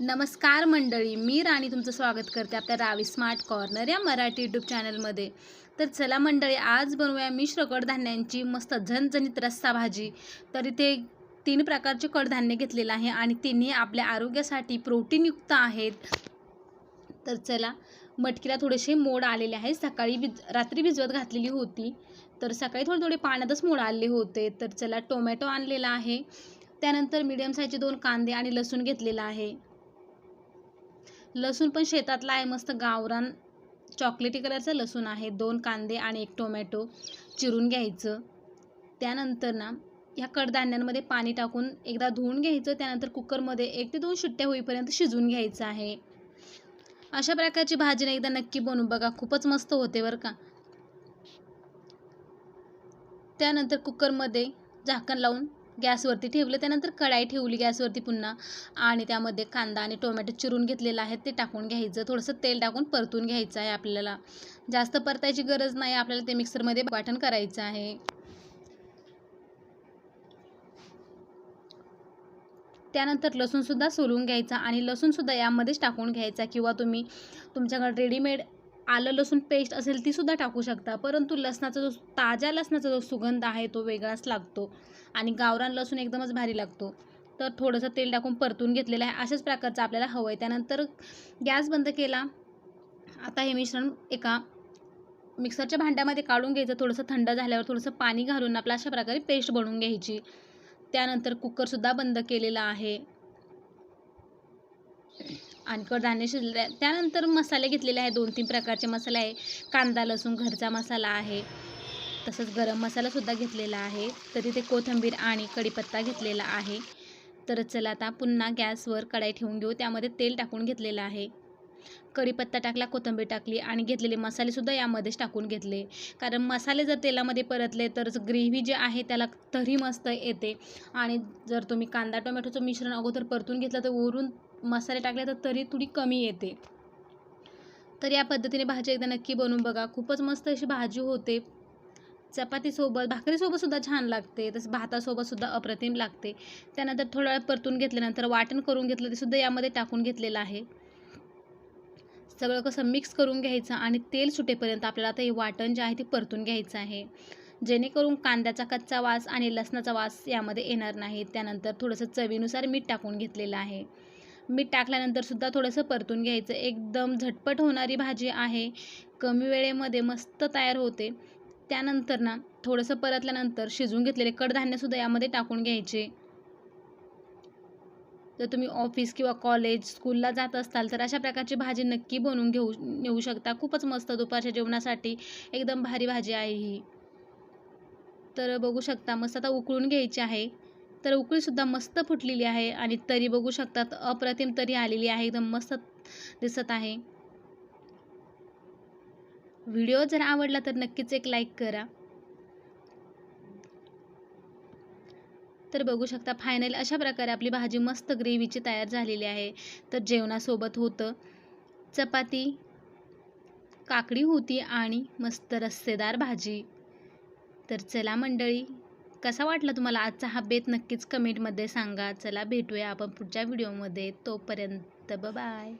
नमस्कार मंडळी मी राणी तुमचं स्वागत करते आपल्या रावी स्मार्ट कॉर्नर या मराठी यूट्यूब चॅनलमध्ये तर चला मंडळी आज बनवूया मिश्र कडधान्यांची मस्त झणझणीत रस्सा भाजी. तर इथे तीन प्रकारचे कडधान्य घेतलेलं आहे आणि तिन्ही आपल्या आरोग्यासाठी प्रोटीनयुक्त आहेत. तर चला मटकीला थोडेसे मोड आलेले आहे सकाळी भिज रात्री भिजवत घातलेली होती. तर सकाळी थोडे थोडे पाण्यातच मोड आले होते. तर चला टोमॅटो आणलेला आहे. त्यानंतर मीडियम साईजचे दोन कांदे आणि लसूण घेतलेला आहे. लसूण पण शेतातला आहे मस्त गावरान चॉकलेटी कलरचं लसूण आहे. दोन कांदे आणि एक टोमॅटो चिरून घ्यायचं. त्यानंतर ना ह्या कडधान्यांमध्ये पाणी टाकून एकदा धुवून घ्यायचं. त्यानंतर कुकरमध्ये एक ते दोन शिट्ट्या होईपर्यंत शिजवून घ्यायचं आहे. अशा प्रकारची भाजी ना एकदा नक्की बनवून बघा. खूपच मस्त होते बरं का. त्यानंतर कुकरमध्ये झाकण लावून गॅसवरती ठेवलं त्यानंतर कढाई ठेवली गॅसवरती पुन्हा आणि त्यामध्ये कांदा आणि टोमॅटो चिरून घेतलेला आहे ते टाकून घ्यायचं. थोडंसं तेल टाकून परतून घ्यायचं आहे आपल्याला. जास्त परतायची गरज नाही आपल्याला ते मिक्सरमध्ये वाटण करायचं आहे. त्यानंतर लसूणसुद्धा सोलून घ्यायचा आणि लसूणसुद्धा यामध्येच टाकून घ्यायचा किंवा तुम्ही तुमच्याकडे रेडीमेड आलं लसूण पेस्ट असेल तीसुद्धा टाकू शकता. परंतु लसणाचा जो ताज्या लसणाचा जो सुगंध आहे तो वेगळाच लागतो आणि गावरान लसूण एकदमच भारी लागतो. तर थोडंसं तेल टाकून परतून घेतलेलं आहे. अशाच प्रकारचं आपल्याला हवं आहे त्यानंतर गॅस बंद केला. आता हे मिश्रण एका मिक्सरच्या भांड्यामध्ये काढून घ्यायचं. थोडंसं थंड झाल्यावर थोडंसं पाणी घालून आपलं अशा प्रकारे पेस्ट बनवून घ्यायची. त्यानंतर कुकरसुद्धा बंद केलेला आहे. आणि कडधान्य शिजले. त्यानंतर मसाले घेतलेले आहे दोन तीन प्रकारचे मसाले आहे कांदा लसूण घरचा मसाला आहे. तसंच गरम मसालासुद्धा घेतलेला आहे. तर तिथे कोथिंबीर आणि कढीपत्ता घेतलेला आहे. तर चला आता पुन्हा गॅसवर कढाई ठेवून घेऊ. त्यामध्ये तेल टाकून घेतलेलं आहे. कढीपत्ता टाकला कोथिंबीर टाकली आणि घेतलेले मसालेसुद्धा यामध्येच टाकून घेतले. कारण मसाले जर तेलामध्ये परतले तर ग्रेव्ही जे आहे त्याला तरी मस्त येते. आणि जर तुम्ही कांदा टोमॅटोचं मिश्रण अगोदर परतून घेतलं तर वरून मसाले टाकले तर तरी थोडी कमी येते. तर या पद्धतीने भाजी एकदा नक्की बनवून बघा. खूपच मस्त अशी भाजी होते. चपातीसोबत भाकरीसोबतसुद्धा छान लागते. तसं भातासोबतसुद्धा अप्रतिम लागते. त्यानंतर थोडा वेळ परतून घेतल्यानंतर वाटण करून घेतलं ते सुद्धा यामध्ये टाकून घेतलेलं आहे. सगळं कसं मिक्स करून घ्यायचं आणि तेल सुटेपर्यंत आपल्याला आता हे वाटण जे आहे ते परतून घ्यायचं आहे. जेणेकरून कांद्याचा कच्चा वास आणि लसणाचा वास यामध्ये येणार नाही. त्यानंतर थोडंसं चवीनुसार मीठ टाकून घेतलेलं आहे. मीठ टाकल्यानंतर सुद्धा थोडंसं परतून घ्यायचं. एकदम झटपट होणारी भाजी आहे. कमी वेळेमध्ये मस्त तयार होते. त्यानंतर ना थोडंसं परतल्यानंतर शिजवून घेतलेले कडधान्यसुद्धा यामध्ये टाकून घ्यायचे. जर तुम्ही ऑफिस किंवा कॉलेज स्कूलला जात असाल तर अशा प्रकारची भाजी नक्की बनवून घेऊ नेऊ शकता. खूपच मस्त दुपारच्या जेवणासाठी एकदम भारी भाजी आहे ही. तर बघू शकता मस्त आता उकळून घ्यायची आहे. तर उकळीसुद्धा मस्त फुटलेली आहे आणि तरी बघू शकतात अप्रतिम तरी आलेली आहे एकदम मस्त दिसत आहे. व्हिडिओ जर आवडला तर नक्कीच एक लाईक करा. तर बघू शकता फायनल अशा प्रकारे आपली भाजी मस्त ग्रेव्हीची तयार झालेली आहे. तर जेवणासोबत होतं चपाती काकडी होती आणि मस्त रस्सेदार भाजी. तर चला मंडळी कसा वाटला तुम्हाला आजचा हा बेत? नक्कीच कमेंटमध्ये सांगा. चला भेटूया आपण पुढच्या व्हिडिओमध्ये. तोपर्यंत बाय